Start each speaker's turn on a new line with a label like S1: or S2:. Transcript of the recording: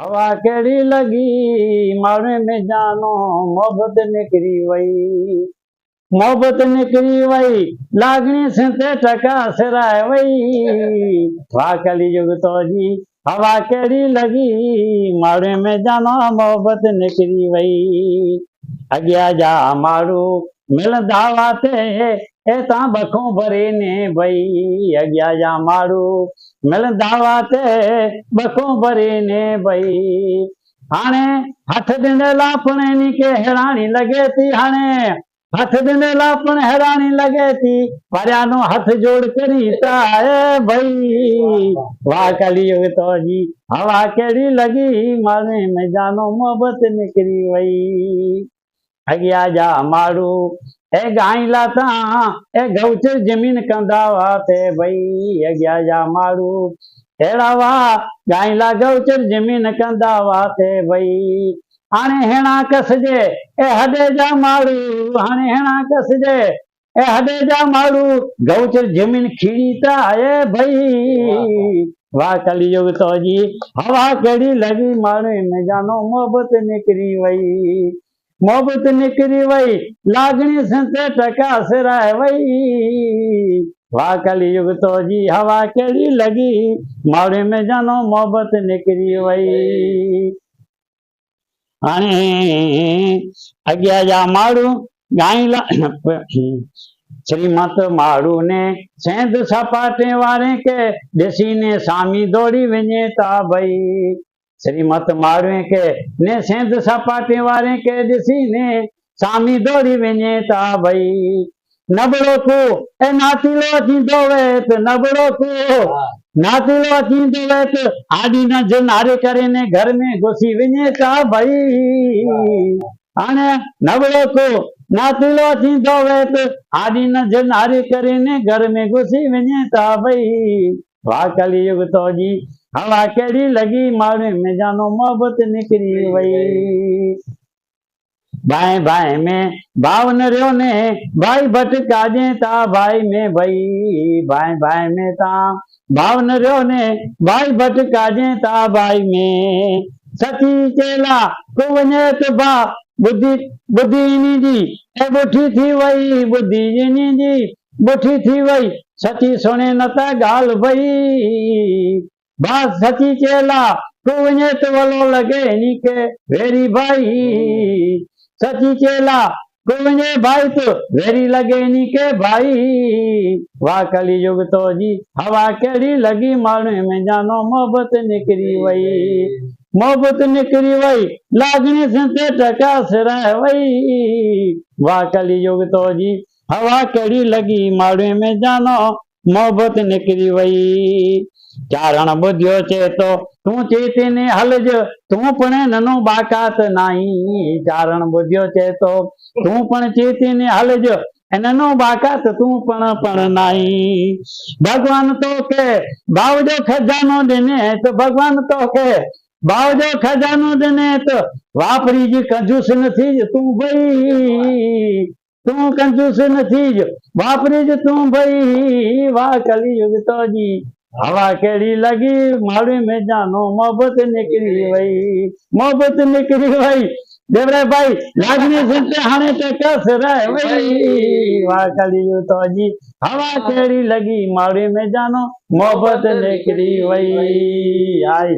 S1: હવા કેડી લગી, મારે મેં જાનો મોહબત નીકળી વઈ. મોહબત નીકળી વઈ, લાગણી છે તે ટકા સરાય વઈ. વા કલી યુગ તો જી હવા કેડી લગી, મારે મેં જાનો મોહબત નીકળી વઈ. અગ્યા જા મારું મિલ દાવા તે એ તા બખું ભરીને ભાઈ અગ્યા જા મારું નલ દાવાતે બખો ભરીને ભઈ હાણે હાથ દિને લાપણે ની કે હેરાણી લગેતી, હાણે હાથ દિને લાપણ હેરાણી લગેતી પર્યાનો હાથ જોડ કરી તાએ ભઈ વાહ કલિયુગ તો જી હવા કેડી લગી, મારે મેજાનો મોહબત નીકળી વઈ અગિયા જા મારું એ ગાયલા તા, એ ગૌચર જમીન કંધાવા તે ભાઈ, એ ગયા જા મારું હેડાવા ગાયલા ગૌચર જમીન કંધાવા તે ભાઈ. આણે હેણા કસજે, એ હદે જા મારું આણે હેણા કસજે, એ હદે જા મારું ગૌચર જમીન ખીણીતા એ ભાઈ. વાહ, કલિયુગ તો જી હવા કેડી લગી મારે મજાનો મોહબત નીકળી વઈ. मोहब्बत निकरी वही। लागनी संते टका सिरा है वही। वाह कली युग तो जी, हवा केड़ी लगी। मावड़े में जानो मोहब्बत निकरी वही। हाणे अॻियाँ जा माण्हू ॻाइला श्रीमत माड़ू ने सेंध सपाटे वारे के ॾिसी ने सामी दौड़ी वे था भई श्रीमत माण्हू खे ने सेंध सपाटे वारे खे ॾिसी ने सामी दौड़ी वञे था भई नबड़ो को ए नातीलो थींदो वे त नबड़ो को नातीलो थींदो वे त आॾी न जो नारे करे ने घर में घुसी वञे था भई हाणे नबड़ो को नातीलो थींदो वे त आॾी न जो नारे करे ने घर में घुसी वञे था भई वाह कलयुग तो जी હવા કેડી લગી મારે મેજાનો મોહબત નીકળી વઈ. ભાઈ ભાઈ મે ભાવન રહ્યો ને ભાઈ ભટકાજે તા ભાઈ મે ભાઈ ભાઈ ભાઈ મે તા ભાવન રહ્યો ને ભાઈ ભટકાજે તા ભાઈ મે. સતી ચેલા કુવનેત ભા બુદ્ધિ બુદ્ધિની એ બુઠી થી વઈ બુદ્ધિની બુઠી થી વઈ. સતી સોને નતા ગાલ ભઈ. बात सची चेला तू वे तो वलो लगे नी के वेरी भाई सची चेला तू वे भाई तो वेरी लगे नी के भाई वाह कली युग तो जी हवा कड़ी लगी मानु में जानो मोहब्बत निकरी वही मोहब्बत निकरी वही लागनी सिंते टका सिर वही वाह कली युग तो जी हवा कड़ी लगी मारे में जानो મોહબત નીકળી વઈ. ચારણ બધ્યો છે તો તું ચેતીને હલજ. તું પણ નનો બાકાત નાહી. ચારણ બધ્યો છે તો તું પણ ચેતીને હલજ. એનો બાકાત તું પણ પણ નાહી. ભગવાન તો કે ભાવજો ખજાનો દેને તો ભગવાન તો કે ભાવજો ખજાનો દેને તો વાપરી જ કંજૂસ નથી તું ભાઈ. न थी तूं भई तूं कंजूस न थी वापरी जी तूं भई वाह कलयुग तो जी हवा कहिड़ी लॻी माण्हू में जानो मोहबत निकिरी वई मोहबत निकिरी वई देवरे भाई लागनी सुनते हाणे त कस रहे वई वाह कलयुग तो जी हवा कहिड़ी लॻी माण्हू में जानो मोहबत निकिरी वई आई